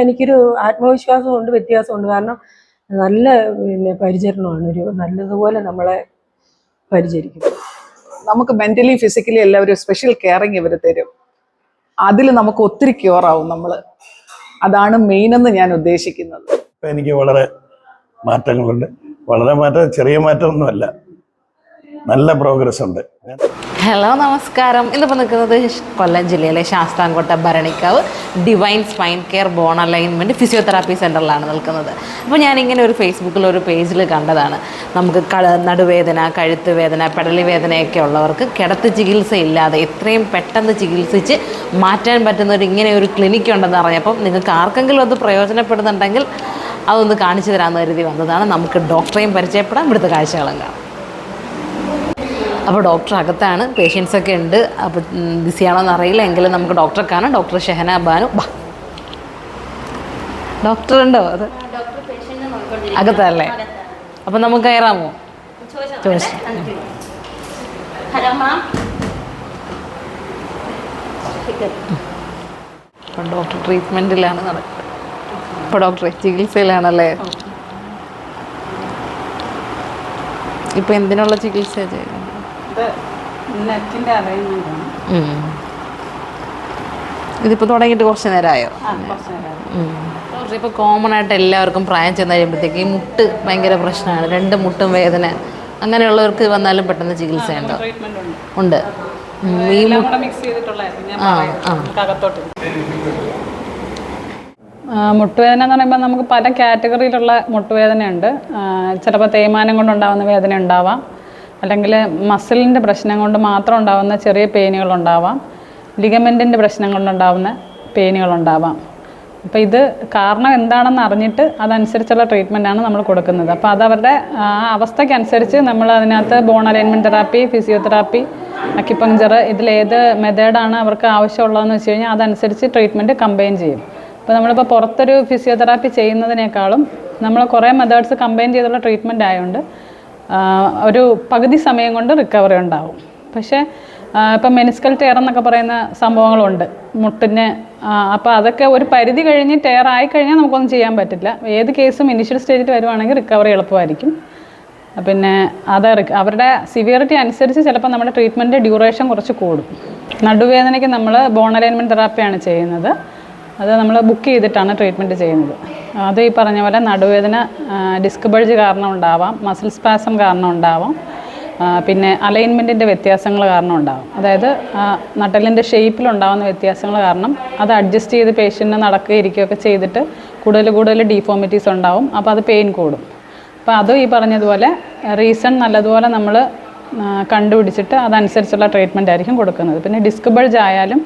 എനിക്കൊരു ആത്മവിശ്വാസമുണ്ട് വ്യത്യാസമുണ്ട്. കാരണം നല്ല പിന്നെ പരിചരണമാണ്. ഒരു നല്ലതുപോലെ നമ്മളെ പരിചരിക്കും. നമുക്ക് മെന്റലി ഫിസിക്കലി എല്ലാം ഒരു സ്പെഷ്യൽ കെയറിങ് ഇവർ തരും. അതിൽ നമുക്ക് ഒത്തിരി ക്യൂർ ആവും നമ്മൾ അതാണ് മെയിൻ എന്ന് ഞാൻ ഉദ്ദേശിക്കുന്നത്. എനിക്ക് വളരെ മാറ്റങ്ങളുണ്ട്. വളരെ മാറ്റം ചെറിയ മാറ്റമൊന്നുമല്ല. നല്ല പ്രോഗ്രസ് ഉണ്ട്. ഹലോ നമസ്കാരം. ഇന്നിപ്പോൾ നിൽക്കുന്നത് കൊല്ലം ജില്ലയിലെ Sasthamcotta Bharanikkavu divine spine care bone alignment physiotherapy സെന്ററിലാണ് നിൽക്കുന്നത്. അപ്പോൾ ഞാനിങ്ങനെ ഒരു ഫേസ്ബുക്കിൽ ഒരു പേജിൽ കണ്ടതാണ്. നമുക്ക് നടുവേദന കഴുത്ത് വേദന പെടലി വേദനയൊക്കെ ഉള്ളവർക്ക് കിടത്ത് ചികിത്സ ഇല്ലാതെ എത്രയും പെട്ടെന്ന് ചികിത്സിച്ച് മാറ്റാൻ പറ്റുന്ന ഒരു ഇങ്ങനെ ഒരു ക്ലിനിക്ക് ഉണ്ടെന്ന് അറിഞ്ഞപ്പം നിങ്ങൾക്ക് ആർക്കെങ്കിലും അത് പ്രയോജനപ്പെടുന്നുണ്ടെങ്കിൽ അതൊന്ന് കാണിച്ചു തരാമെന്ന് കരുതി വന്നതാണ്. നമുക്ക് ഡോക്ടറെയും പരിചയപ്പെടാം. ഇവിടുത്തെ കാഴ്ചകളും കാണാം. അപ്പോൾ ഡോക്ടർ അകത്താണ് പേഷ്യൻസ് ഒക്കെ ഉണ്ട്. അപ്പോൾ ബിസിയാണോ എന്ന് അറിയില്ല. എങ്കിലും നമുക്ക് ഡോക്ടറെ കാണാം ഡോക്ടർ ഷെഹന ബാനു ബാ. ഡോക്ടർ ഉണ്ടോ അത്? അകത്തല്ലേ? അപ്പം നമുക്ക് കയറാമോ? ചോദിച്ചു. Hello ma'am. അപ്പം ഡോക്ടർ ട്രീറ്റ്മെന്റിലാണ് നടക്കുന്നത്. ഇപ്പോൾ ഡോക്ടറെ ചികിത്സയിലാണല്ലേ? ഇപ്പോൾ എന്തിനുള്ള ചികിത്സ ചെയ്യുന്നത്? നെറ്റിന്റെ തുടങ്ങിട്ട്. ഇതിപ്പോൾ തുടങ്ങിയിട്ട് കുറച്ച് നേരമായോ? ഇപ്പോൾ കോമൺ ആയിട്ട് എല്ലാവർക്കും പ്രായം ചെന്ന് കഴിയുമ്പോഴത്തേക്ക് ഈ മുട്ട് ഭയങ്കര പ്രശ്നമാണ്. രണ്ട് മുട്ടും വേദന അങ്ങനെയുള്ളവർക്ക് വന്നാലും പെട്ടെന്ന് ചികിത്സയുണ്ടോ. ഉണ്ട്. ഉണ്ട്. ഈ മുട്ടുവേദന എന്ന് പറയുമ്പോൾ നമുക്ക് പല കാറ്റഗറിയിലുള്ള മുട്ടുവേദനയുണ്ട്. ചിലപ്പോൾ തേയ്മാനം കൊണ്ടുണ്ടാകുന്ന വേദന ഉണ്ടാവാം. അല്ലെങ്കിൽ മസിലിന്റെ പ്രശ്നം കൊണ്ട് മാത്രം ഉണ്ടാകുന്ന ചെറിയ പെയിനുകളുണ്ടാവാം ലിഗമെന്റിന്റെ പ്രശ്നം കൊണ്ടുണ്ടാകുന്ന പെയിനുകളുണ്ടാവാം അപ്പോൾ ഇത് കാരണം എന്താണെന്ന് അറിഞ്ഞിട്ട് അതനുസരിച്ചുള്ള ട്രീറ്റ്മെന്റാണ് നമ്മൾ കൊടുക്കുന്നത്. അപ്പോൾ അതവരുടെ ആ അവസ്ഥയ്ക്കനുസരിച്ച് നമ്മൾ അതിനകത്ത് bone alignment therapy physiotherapy acupuncture ഇതിലേത് മെത്തേഡാണ് അവർക്ക് ആവശ്യമുള്ളതെന്ന് വെച്ച് കഴിഞ്ഞാൽ അതനുസരിച്ച് ട്രീറ്റ്മെന്റ് കമ്പൈൻ ചെയ്യും. അപ്പോൾ നമ്മളിപ്പോൾ പുറത്തൊരു ഫിസിയോതെറാപ്പി ചെയ്യുന്നതിനേക്കാളും നമ്മൾ കുറേ മെത്തേഡ്സ് കമ്പൈൻ ചെയ്തുള്ള ട്രീറ്റ്മെന്റ് ആയതുകൊണ്ട് ഒരു പകുതി സമയം കൊണ്ട് റിക്കവറി ഉണ്ടാവും. പക്ഷേ ഇപ്പം മെനിസ്കൽ ടയർ എന്നൊക്കെ പറയുന്ന സംഭവങ്ങളുണ്ട്. മുട്ടിന് അപ്പോൾ അതൊക്കെ ഒരു പരിധി കഴിഞ്ഞ് ടയർ ആയി കഴിഞ്ഞാൽ നമുക്കൊന്നും ചെയ്യാൻ പറ്റില്ല. ഏത് കേസും ഇനിഷ്യൽ സ്റ്റേജിൽ വരുവാണെങ്കിൽ റിക്കവറി എളുപ്പമായിരിക്കും. പിന്നെ അത് അവരുടെ സിവിയറിറ്റി അനുസരിച്ച് ചിലപ്പോൾ നമ്മുടെ ട്രീറ്റ്മെന്റ് ഡ്യൂറേഷൻ കുറച്ച് കൂടും. നടുവേദനയ്ക്ക് നമ്മൾ ബോൺ അലൈൻമെന്റ് തെറാപ്പിയാണ് ചെയ്യുന്നത്. അത് നമ്മൾ ബുക്ക് ചെയ്തിട്ടാണ് ട്രീറ്റ്മെന്റ് ചെയ്യുന്നത്. അത് ഈ പറഞ്ഞ പോലെ നടുവേദന ഡിസ്ക് ബൾജ് കാരണം ഉണ്ടാവാം മസിൽ സ്പാസം കാരണം ഉണ്ടാവാം പിന്നെ അലൈൻമെന്റിന്റെ വ്യത്യാസങ്ങൾ കാരണം ഉണ്ടാവും. അതായത് നട്ടലിന്റെ ഷേപ്പിലുണ്ടാകുന്ന വ്യത്യാസങ്ങൾ കാരണം അത് അഡ്ജസ്റ്റ് ചെയ്ത് പേഷ്യന്റിന് നടക്കുക ഇരിക്കുകയൊക്കെ ചെയ്തിട്ട് കൂടുതൽ കൂടുതൽ ഡീഫോമിറ്റീസ് ഉണ്ടാവും. അപ്പോൾ അത് പെയിൻ കൂടും. അപ്പോൾ അതും ഈ പറഞ്ഞതുപോലെ റീസൺ നല്ലതുപോലെ നമ്മൾ കണ്ടുപിടിച്ചിട്ട് അതനുസരിച്ചുള്ള ട്രീറ്റ്മെന്റ് ആയിരിക്കും കൊടുക്കുന്നത്. പിന്നെ ഡിസ്ക് ബൾജ് ആയാലും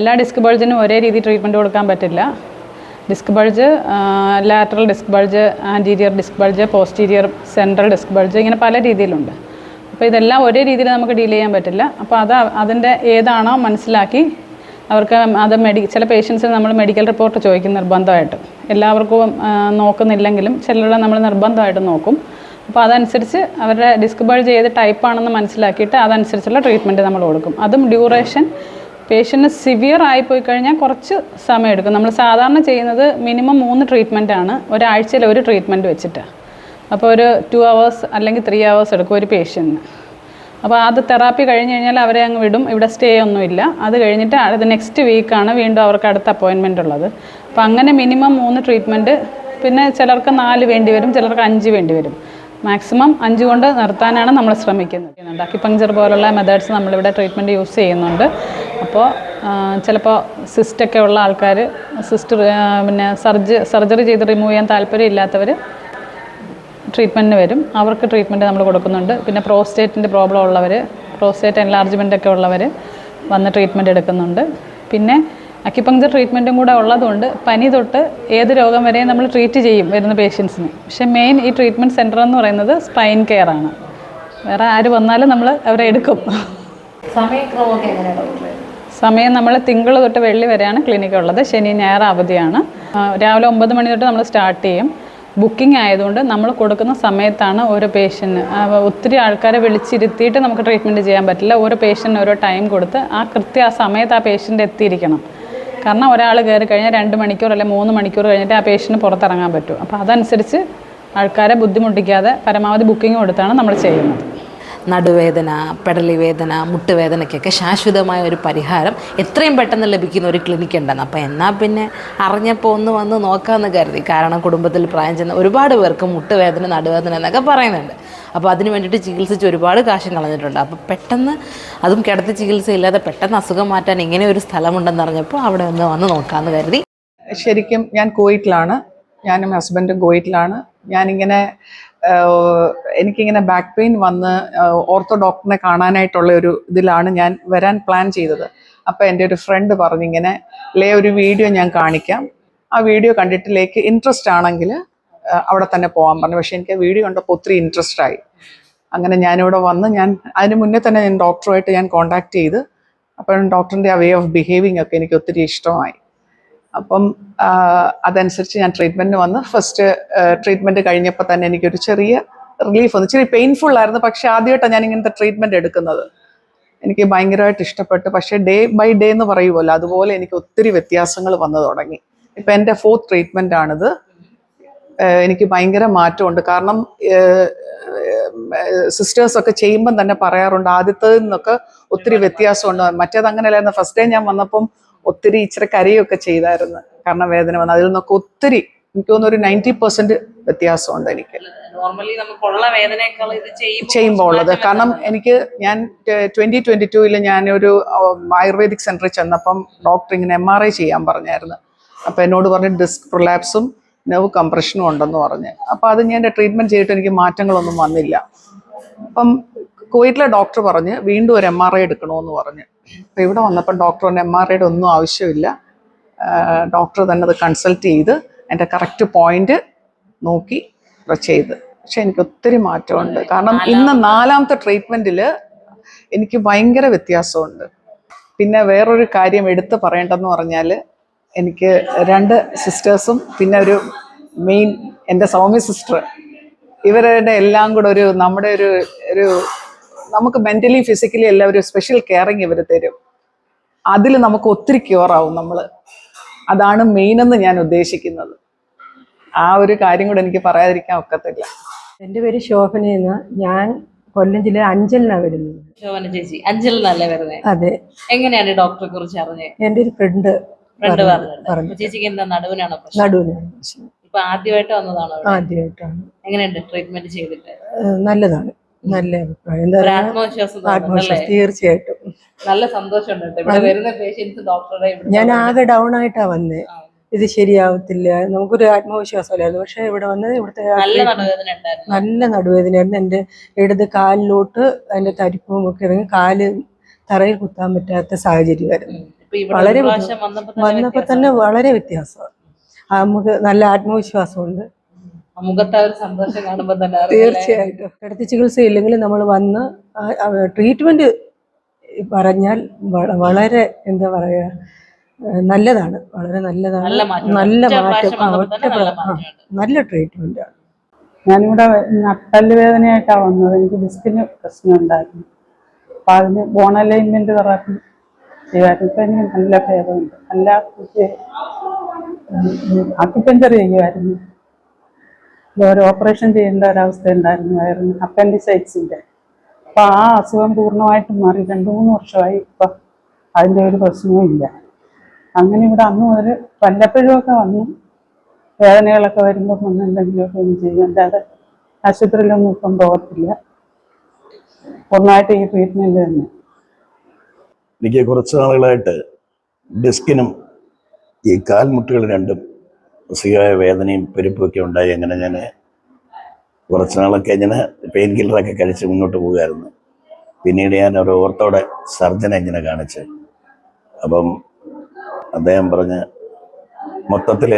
എല്ലാ ഡിസ്ക് ബൾജിനും ഒരേ രീതി ട്രീറ്റ്മെന്റ് കൊടുക്കാൻ പറ്റില്ല. Disc bulge lateral disc bulge anterior disc bulge posterior central disc bulge ഇങ്ങനെ പല രീതിയിലുണ്ട്. അപ്പോൾ ഇതെല്ലാം ഒരേ രീതിയിൽ നമുക്ക് ഡീൽ ചെയ്യാൻ പറ്റില്ല. അപ്പോൾ അത് അതിന്റെ ഏതാണോ മനസ്സിലാക്കി അവർക്ക് അത് മെഡി ചില പേഷ്യൻസിന് നമ്മൾ മെഡിക്കൽ റിപ്പോർട്ട് ചോദിക്കും നിർബന്ധമായിട്ട്. എല്ലാവർക്കും നോക്കുന്നില്ലെങ്കിലും ചിലരുടെ നമ്മൾ നിർബന്ധമായിട്ട് നോക്കും. അപ്പോൾ അതനുസരിച്ച് അവരുടെ ഡിസ്ക് ബൾജ് ടൈപ്പ് ടൈപ്പാണെന്ന് മനസ്സിലാക്കിയിട്ട് അതനുസരിച്ചുള്ള ട്രീറ്റ്മെന്റ് നമ്മൾ കൊടുക്കും. അതും ഡ്യൂറേഷൻ പേഷ്യന്റ് സിവിയർ ആയിപ്പോയി കഴിഞ്ഞാൽ കുറച്ച് സമയം എടുക്കും. നമ്മൾ സാധാരണ ചെയ്യുന്നത് മിനിമം മൂന്ന് ട്രീറ്റ്മെന്റ് ആണ്. ഒരാഴ്ചയിൽ ഒരു ട്രീറ്റ്മെന്റ് വെച്ചിട്ട്. അപ്പോൾ ഒരു ടു അവേഴ്സ് അല്ലെങ്കിൽ ത്രീ അവേഴ്സ് എടുക്കും ഒരു പേഷ്യന്റിന് അപ്പോൾ അത് തെറാപ്പി കഴിഞ്ഞ് കഴിഞ്ഞാൽ അവരെ അങ്ങ് വിടും. ഇവിടെ സ്റ്റേ ഒന്നുമില്ല. അത് കഴിഞ്ഞിട്ട് അടുത്ത നെക്സ്റ്റ് വീക്കാണ് വീണ്ടും അവർക്ക് അടുത്ത അപ്പോയിൻമെന്റ് ഉള്ളത്. അപ്പോൾ അങ്ങനെ മിനിമം മൂന്ന് ട്രീറ്റ്മെന്റ് പിന്നെ ചിലർക്ക് നാല് വേണ്ടി വരും ചിലർക്ക് അഞ്ച് വേണ്ടി വരും. മാക്സിമം അഞ്ച് കൊണ്ട് നിർത്താനാണ് നമ്മൾ ശ്രമിക്കുന്നത്. അക്യുപങ്ചർ പോലുള്ള മെത്തേഡ്സ് നമ്മളിവിടെ ട്രീറ്റ്മെന്റ് യൂസ് ചെയ്യുന്നുണ്ട്. അപ്പോൾ ചിലപ്പോൾ സിസ്റ്റൊക്കെ ഉള്ള ആൾക്കാർ സിസ്റ്റ് പിന്നെ സർജ് സർജറി ചെയ്ത് റിമൂവ് ചെയ്യാൻ താല്പര്യം ഇല്ലാത്തവർ ട്രീറ്റ്മെന്റിന് വരും. അവർക്ക് ട്രീറ്റ്മെന്റ് നമ്മൾ കൊടുക്കുന്നുണ്ട്. പിന്നെ പ്രോസ്റ്റേറ്റിന്റെ പ്രോബ്ലം ഉള്ളവർ പ്രോസ്റ്റേറ്റ് എൻലാർജ്മെന്റ് ഒക്കെ ഉള്ളവർ വന്ന് ട്രീറ്റ്മെന്റ് എടുക്കുന്നുണ്ട്. പിന്നെ അക്യുപങ്ചർ ട്രീറ്റ്മെന്റും കൂടെ ഉള്ളതുകൊണ്ട് പനി തൊട്ട് ഏത് രോഗം വരെയും നമ്മൾ ട്രീറ്റ് ചെയ്യും വരുന്ന പേഷ്യൻസിന് പക്ഷേ മെയിൻ ഈ ട്രീറ്റ്മെന്റ് സെന്റർ എന്ന് പറയുന്നത് സ്പൈൻ കെയർ ആണ്. വേറെ ആര് വന്നാലും നമ്മൾ അവരെ എടുക്കും. സമയം നമ്മൾ തിങ്കൾ തൊട്ട് വെള്ളി വരെയാണ് ക്ലിനിക്ക് ഉള്ളത്. ശനി ഞായർ അവധിയാണ്. രാവിലെ ഒമ്പത് മണി തൊട്ട് നമ്മൾ സ്റ്റാർട്ട് ചെയ്യും. ബുക്കിംഗ് ആയതുകൊണ്ട് നമ്മൾ കൊടുക്കുന്ന സമയത്താണ് ഓരോ പേഷ്യന്റ് ഒത്തിരി ആൾക്കാരെ വിളിച്ചിരുത്തിയിട്ട് നമുക്ക് ട്രീറ്റ്മെന്റ് ചെയ്യാൻ പറ്റില്ല. ഓരോ പേഷ്യന്റിന് ഓരോ ടൈം കൊടുത്ത് ആ കൃത്യ ആ സമയത്ത് ആ പേഷ്യന്റ് എത്തിയിരിക്കണം. കാരണം ഒരാൾ കയറി കഴിഞ്ഞാൽ രണ്ട് മണിക്കൂർ അല്ലെങ്കിൽ മൂന്ന് മണിക്കൂർ കഴിഞ്ഞിട്ട് ആ പേഷ്യന്റ് പുറത്തിറങ്ങാൻ പറ്റും. അപ്പോൾ അതനുസരിച്ച് ആൾക്കാരെ ബുദ്ധിമുട്ടിക്കാതെ പരമാവധി ബുക്കിംഗ് കൊടുത്താണ് നമ്മൾ ചെയ്യുന്നത്. നടുവേദന പെടലി വേദന മുട്ടുവേദനയ്ക്കൊക്കെ ശാശ്വതമായ ഒരു പരിഹാരം എത്രയും പെട്ടെന്ന് ലഭിക്കുന്ന ഒരു ക്ലിനിക്ക് ഉണ്ടെന്ന്. അപ്പോൾ എന്നാൽ പിന്നെ അറിഞ്ഞപ്പോൾ ഒന്ന് വന്ന് നോക്കാമെന്ന് കരുതി. കാരണം കുടുംബത്തിൽ പ്രായം ചെന്ന ഒരുപാട് പേർക്ക് മുട്ടുവേദന നടുവേദന എന്നൊക്കെ പറയുന്നുണ്ട്. അപ്പോൾ അതിന് വേണ്ടിയിട്ട് ചികിത്സിച്ച് ഒരുപാട് കാശും കളഞ്ഞിട്ടുണ്ട്. അപ്പോൾ പെട്ടെന്ന് അതും കിടത്തി ചികിത്സയില്ലാതെ പെട്ടെന്ന് അസുഖം മാറ്റാൻ ഇങ്ങനെ ഒരു സ്ഥലമുണ്ടെന്ന് അറിഞ്ഞപ്പോൾ അവിടെ ഒന്ന് വന്ന് നോക്കാമെന്ന് കരുതി. ശരിക്കും ഞാൻ കുവൈറ്റിലാണ്. ഞാനും ഹസ്ബൻഡും കുവൈറ്റിലാണ്. ഞാനിങ്ങനെ എനിക്കിങ്ങനെ ബാക്ക് പെയിൻ വന്ന് ഓർത്തോ ഡോക്ടറിനെ കാണാനായിട്ടുള്ള ഒരു ഇതിലാണ് ഞാൻ വരാൻ പ്ലാൻ ചെയ്തത്. അപ്പോൾ എന്റെ ഒരു ഫ്രണ്ട് പറഞ്ഞിങ്ങനെ ലേ ഒരു വീഡിയോ ഞാൻ കാണിക്കാം. ആ വീഡിയോ കണ്ടിട്ട് ലേക്ക് ഇൻട്രസ്റ്റ് ആണെങ്കിൽ അവിടെ തന്നെ പോകാൻ പറഞ്ഞു. പക്ഷേ എനിക്ക് വീഡിയോ കണ്ടപ്പോൾ ഒത്തിരി ഇൻട്രസ്റ്റ് ആയി. അങ്ങനെ ഞാനിവിടെ വന്ന് ഞാൻ അതിന് മുന്നേ തന്നെ ഞാൻ ഡോക്ടറുമായിട്ട് ഞാൻ കോണ്ടാക്ട് ചെയ്ത് അപ്പം ഡോക്ടറിന്റെ ആ വേ ഓഫ് ബിഹേവിങ് ഒക്കെ എനിക്ക് ഒത്തിരി ഇഷ്ടമായി. അപ്പം അതനുസരിച്ച് ഞാൻ ട്രീറ്റ്മെന്റിന് വന്ന് ഫസ്റ്റ് ട്രീറ്റ്മെന്റ് കഴിഞ്ഞപ്പോൾ തന്നെ എനിക്കൊരു ചെറിയ റിലീഫ് വന്നു. ഇച്ചിരി പെയിൻഫുൾ ആയിരുന്നു പക്ഷെ ആദ്യമായിട്ടാണ് ഞാൻ ഇങ്ങനത്തെ ട്രീറ്റ്മെന്റ് എടുക്കുന്നത്. എനിക്ക് ഭയങ്കരമായിട്ട് ഇഷ്ടപ്പെട്ടു. പക്ഷേ ഡേ ബൈ ഡേ എന്ന് പറയുമല്ലോ അതുപോലെ എനിക്ക് ഒത്തിരി വ്യത്യാസങ്ങൾ വന്നു തുടങ്ങി. ഇപ്പം എന്റെ ഫോർത്ത് ട്രീറ്റ്മെന്റ് ആണിത്. എനിക്ക് ഭയങ്കര മാറ്റമുണ്ട്. കാരണം സിസ്റ്റേഴ്സൊക്കെ ചെയ്യുമ്പം തന്നെ പറയാറുണ്ട് ആദ്യത്തേതിൽ നിന്നൊക്കെ ഒത്തിരി വ്യത്യാസമുണ്ട്. മറ്റേത് ഫസ്റ്റ് ഡേ ഞാൻ വന്നപ്പം ഒത്തിരി ഇച്ചിരി കരയൊക്കെ ചെയ്തായിരുന്നു. കാരണം വേദന വന്നു. അതിൽ നിന്നൊക്കെ ഒത്തിരി എനിക്ക് തോന്നുന്നു ഒരു നയന്റി പെർസെന്റ് വ്യത്യാസമുണ്ട് എനിക്ക്. നോർമലി നമുക്കുള്ള വേദനയേക്കാൾ ഇത് ചെയ്യുമ്പോൾ ഉള്ളത്. കാരണം എനിക്ക് ഞാൻ ട്വന്റി ട്വന്റി ടൂവിൽ ഞാനൊരു ആയുർവേദിക് സെന്ററിൽ ചെന്നപ്പം ഡോക്ടർ ഇങ്ങനെ എം ആർ ഐ ചെയ്യാൻ പറഞ്ഞായിരുന്നു. അപ്പം എന്നോട് പറഞ്ഞ് ഡിസ്ക് പ്രൊലാപ്സും നെർവ് കംപ്രഷനും ഉണ്ടെന്ന് പറഞ്ഞ്. അപ്പം അത് ഞാൻ ട്രീറ്റ്മെന്റ് ചെയ്തിട്ട് എനിക്ക് മാറ്റങ്ങളൊന്നും വന്നില്ല. അപ്പം കുവൈറ്റിലെ ഡോക്ടർ പറഞ്ഞ് വീണ്ടും ഒരു എം ആർ ഐ എടുക്കണമെന്ന് പറഞ്ഞ്. അപ്പം ഇവിടെ വന്നപ്പോൾ ഡോക്ടർ പറഞ്ഞു എം ആർ ഐയുടെ ഒന്നും ആവശ്യമില്ല. ഡോക്ടർ തന്നെ അത് കൺസൾട്ട് ചെയ്ത് എന്റെ കറക്റ്റ് പോയിന്റ് നോക്കി ചെയ്ത്. പക്ഷെ എനിക്ക് ഒത്തിരി മാറ്റമുണ്ട്. കാരണം ഇന്ന് നാലാമത്തെ ട്രീറ്റ്മെന്റിൽ എനിക്ക് ഭയങ്കര വ്യത്യാസമുണ്ട്. പിന്നെ വേറൊരു കാര്യം എടുത്ത് പറയേണ്ടതെന്ന് പറഞ്ഞാൽ എനിക്ക് രണ്ട് സിസ്റ്റേഴ്സും പിന്നെ ഒരു മെയിൻ എന്റെ സൗമ്യ സിസ്റ്റർ ഇവരുടെ എല്ലാം കൂടെ ഒരു നമ്മുടെ ഒരു ഒരു നമുക്ക് മെന്റലി ഫിസിക്കലി എല്ലാവരും സ്പെഷ്യൽ കെയറിങ് ഇവർ തരും. അതിൽ നമുക്ക് ഒത്തിരി ക്യൂറാവും ആവും നമ്മൾ അതാണ് മെയിൻ എന്ന് ഞാൻ ഉദ്ദേശിക്കുന്നത്. ആ ഒരു കാര്യം കൂടെ എനിക്ക് പറയാതിരിക്കാൻ ഒക്കത്തില്ല. എന്റെ പേര് ശോഭന എന്ന് ഞാൻ കൊല്ലം ജില്ല അഞ്ചലിനാണ് വരുന്നത്. ശോഭന ചേച്ചി അഞ്ചലിനല്ലേ നല്ല വരുന്നത് അതെ. എങ്ങനെയാണ് ഡോക്ടറെ കുറിച്ച് അറിഞ്ഞത് എന്റെ ഒരു ഫ്രണ്ട് പറഞ്ഞു ചേച്ചിക്ക് എന്താ നടുവിനാണോ നടുവിനാണ് പ്രശ്നം. ഇപ്പൊ ആദ്യമായിട്ട് വന്നതാണോ ആദ്യമായിട്ടാണ്. എങ്ങനെയുണ്ട് ട്രീറ്റ്മെന്റ് ചെയ്തിട്ട്? നല്ലതാണ്. നല്ല അഭിപ്രായം. എന്താ ആത്മവിശ്വാസം തീർച്ചയായിട്ടും. നല്ല സന്തോഷമുണ്ട് കേട്ടോ. ഇവിടെ വരുന്ന പേഷ്യൻസ് ഡോക്ടറുടെ ഇവിടെ ഞാൻ ആകെ ഡൗൺ ആയിട്ടാ വന്നേ. ഇത് ശരിയാവത്തില്ല. നമുക്കൊരു ആത്മവിശ്വാസമില്ലായിരുന്നു പക്ഷെ ഇവിടെ വന്ന് ഇവിടുത്തെ നല്ല നടുവേദനയായിരുന്നു. എന്റെ ഇടത് കാലിലോട്ട് അതിന്റെ തരിപ്പും ഒക്കെ ഇറങ്ങി കാൽ തറയിൽ കുത്താൻ പറ്റാത്ത സാഹചര്യമായിരുന്നു. വളരെ വന്നപ്പോ തന്നെ വന്നപ്പോൾ തന്നെ വളരെ വ്യത്യാസമാണ്. നമുക്ക് നല്ല ആത്മവിശ്വാസമുണ്ട്. മുഖത്തെ ആ ഒരു സന്തോഷം കാണുമ്പോൾ തന്നെ തീർച്ചയായിട്ടും. കിടത്തി ചികിത്സ ഇല്ലെങ്കിൽ നമ്മൾ വന്ന് ട്രീറ്റ്മെന്റ് പറഞ്ഞാൽ വളരെ എന്താ പറയാ നല്ലതാണ്. വളരെ നല്ലതാണ്. നല്ല മാറ്റം. നല്ല ട്രീറ്റ്മെന്റ് ആണ്. ഞാനിവിടെ നട്ടൽ വേദനയായിട്ടാണ് വന്നത്. എനിക്ക് ഡിസ്കിന് പ്രശ്നം ഉണ്ടായിരുന്നു. അപ്പം അതിന് ബോൺ അലൈൻമെന്റ് തെറാപ്പി ചെയ്യുമായിരുന്നു ഇപ്പം എനിക്ക് നല്ല ഭേദമുണ്ട്. നല്ല അക്യുപഞ്ചർ ചെയ്യുമായിരുന്നു ഒരു ഓപ്പറേഷൻ ചെയ്യേണ്ട ഒരവസ്ഥ ഉണ്ടായിരുന്നു വയറിന് അപ്പൻഡിസൈറ്റ്സിന്റെ അപ്പോൾ ആ അസുഖം പൂർണമായിട്ടും മാറി. രണ്ട് മൂന്ന് വർഷമായി ഇപ്പം അതിന്റെ ഒരു പ്രശ്നവും ഇല്ല. അങ്ങനെ ഇവിടെ അന്ന് മുതൽ വല്ലപ്പോഴും ഒക്കെ വന്നു. വേദനകളൊക്കെ വരുമ്പോൾ വന്ന് എന്തെങ്കിലുമൊക്കെ ഒന്ന് ചെയ്യും. അല്ലാതെ ആശുപത്രിയിലൊന്നും ഇപ്പം പോകത്തില്ല. പൂർണമായിട്ട് ഈ ട്രീറ്റ്മെന്റ് തന്നെ. എനിക്ക് കുറച്ച് നാളുകളായിട്ട് ഡിസ്കിനും ഈ കാൽമുട്ടുകൾ രണ്ടും അസുഖമായ വേദനയും പെരുപ്പൊക്കെ ഉണ്ടായി. അങ്ങനെ ഞാൻ കുറച്ച് നാളൊക്കെ ഇങ്ങനെ പെയിൻ കില്ലറൊക്കെ കഴിച്ച് മുന്നോട്ട് പോകുമായിരുന്നു. പിന്നീട് ഞാൻ ഒരു ഓർത്തോടെ സർജനെ ഇങ്ങനെ കാണിച്ച്. അപ്പം അദ്ദേഹം പറഞ്ഞ് മൊത്തത്തിൽ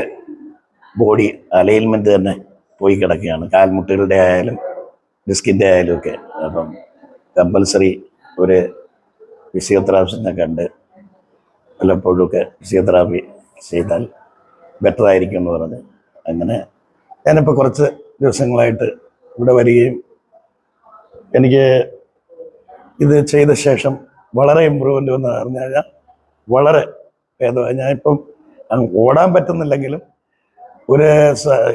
ബോഡി അലൈൻമെന്റ് തന്നെ പോയി കിടക്കുകയാണ്. കാൽമുട്ടുകളുടെ ആയാലും ഡിസ്കിന്റെ ആയാലും ഒക്കെ. അപ്പം കമ്പൽസറി ഒരു ഫിസിയോതെറാപ്പിസ്റ്റിനെ കണ്ട് വല്ലപ്പോഴുമൊക്കെ ഫിസിയോതെറാപ്പി ചെയ്താൽ ബെറ്റർ ആയിരിക്കും എന്ന് പറഞ്ഞ് അങ്ങനെ ഞാനിപ്പോൾ കുറച്ച് ദിവസങ്ങളായിട്ട് ഇവിടെ വരികയും എനിക്ക് ഇത് ചെയ്ത ശേഷം വളരെ ഇമ്പ്രൂവ്മെന്റ് എന്ന് പറഞ്ഞു കഴിഞ്ഞാൽ വളരെ ഭേദമായി. ഞാനിപ്പം ഓടാൻ പറ്റുന്നില്ലെങ്കിലും ഒരു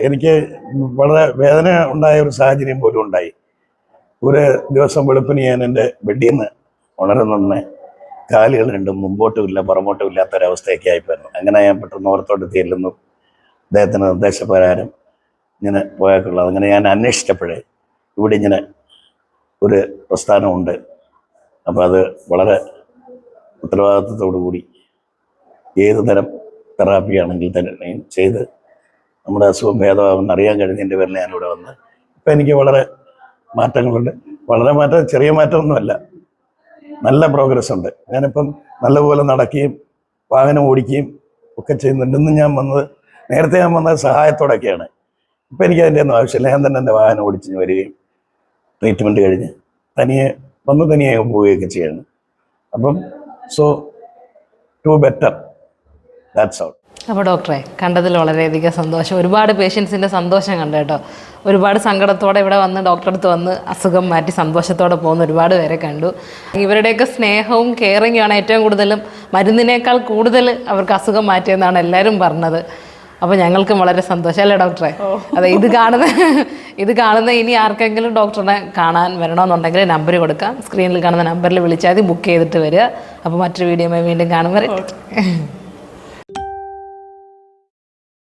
എനിക്ക് വളരെ വേദന ഉണ്ടായ ഒരു സാഹചര്യം പോലും ഉണ്ടായി. ഒരു ദിവസം വെളുപ്പിന് ഞാൻ എന്റെ ബെഡിൽ നിന്ന് ഉണരുന്നുടനെ കാലുകൾ രണ്ടും മുമ്പോട്ടും ഇല്ല പുറമോട്ടും ഇല്ലാത്തൊരവസ്ഥയൊക്കെ ആയിപ്പോയിരുന്നു അങ്ങനെ ഞാൻ പെട്ടെന്ന് ഓർത്തോട്ട് തീരുന്നു അദ്ദേഹത്തിന് നിർദ്ദേശപ്രകാരം ഇങ്ങനെ പോയേക്കുള്ളത് അങ്ങനെ ഞാൻ അന്വേഷിച്ചപ്പോഴേ ഇവിടെ ഇങ്ങനെ ഒരു പ്രസ്ഥാനമുണ്ട്. അപ്പോൾ അത് വളരെ ഉത്തരവാദിത്വത്തോടു കൂടി ഏത് തരം തെറാപ്പി ആണെങ്കിൽ തന്നെ ചെയ്ത് നമ്മുടെ അസുഖം ഭേദമാകുമെന്ന് അറിയാൻ കഴിഞ്ഞതിന്റെ പേരിൽ ഞാനിവിടെ വന്ന്. ഇപ്പം എനിക്ക് വളരെ മാറ്റങ്ങളുണ്ട്. വളരെ മാറ്റം ചെറിയ മാറ്റമൊന്നുമല്ല. നല്ല പ്രോഗ്രസ് ഉണ്ട്. ഞാനിപ്പം നല്ലപോലെ നടക്കുകയും വാഹനം ഓടിക്കുകയും ഒക്കെ ചെയ്യുന്നുണ്ട്. ഇന്ന് ഞാൻ വന്നത് നേരത്തെ ഞാൻ വന്നത് സഹായത്തോടൊക്കെയാണ്. ഇപ്പം എനിക്ക് അതിന്റെ ഒന്നും ആവശ്യമില്ല. ഞാൻ തന്നെ എന്റെ വാഹനം ഓടിച്ച് വരികയും ട്രീറ്റ്മെന്റ് കഴിഞ്ഞ് തനിയെ വന്ന് തനിയെ പോവുകയൊക്കെ ചെയ്യാണ്. അപ്പം so to better that's out അപ്പോൾ ഡോക്ടറെ കണ്ടതിൽ വളരെയധികം സന്തോഷം. ഒരുപാട് പേഷ്യൻസിന്റെ സന്തോഷം കണ്ടു കേട്ടോ. ഒരുപാട് സങ്കടത്തോടെ ഇവിടെ വന്ന് ഡോക്ടറെ അടുത്ത് വന്ന് അസുഖം മാറ്റി സന്തോഷത്തോടെ പോകുന്ന ഒരുപാട് പേരെ കണ്ടു. ഇവരുടെയൊക്കെ സ്നേഹവും കെയറിങ്ങുമാണ് ഏറ്റവും കൂടുതലും. മരുന്നിനേക്കാൾ കൂടുതൽ അവർക്ക് അസുഖം മാറ്റിയെന്നാണ് എല്ലാവരും പറഞ്ഞത്. അപ്പോൾ ഞങ്ങൾക്കും വളരെ സന്തോഷം. അല്ലേ ഡോക്ടറെ? അതെ ഇത് കാണുന്ന ഇത് കാണുന്ന ഇനി ആർക്കെങ്കിലും ഡോക്ടറിനെ കാണാൻ വരണമെന്നുണ്ടെങ്കിൽ നമ്പർ കൊടുക്കാം. സ്ക്രീനിൽ കാണുന്ന നമ്പറിൽ വിളിച്ചാൽ മതി ബുക്ക് ചെയ്തിട്ട് വരിക. അപ്പോൾ മറ്റൊരു വീഡിയോ വീണ്ടും കാണുമ്പോൾ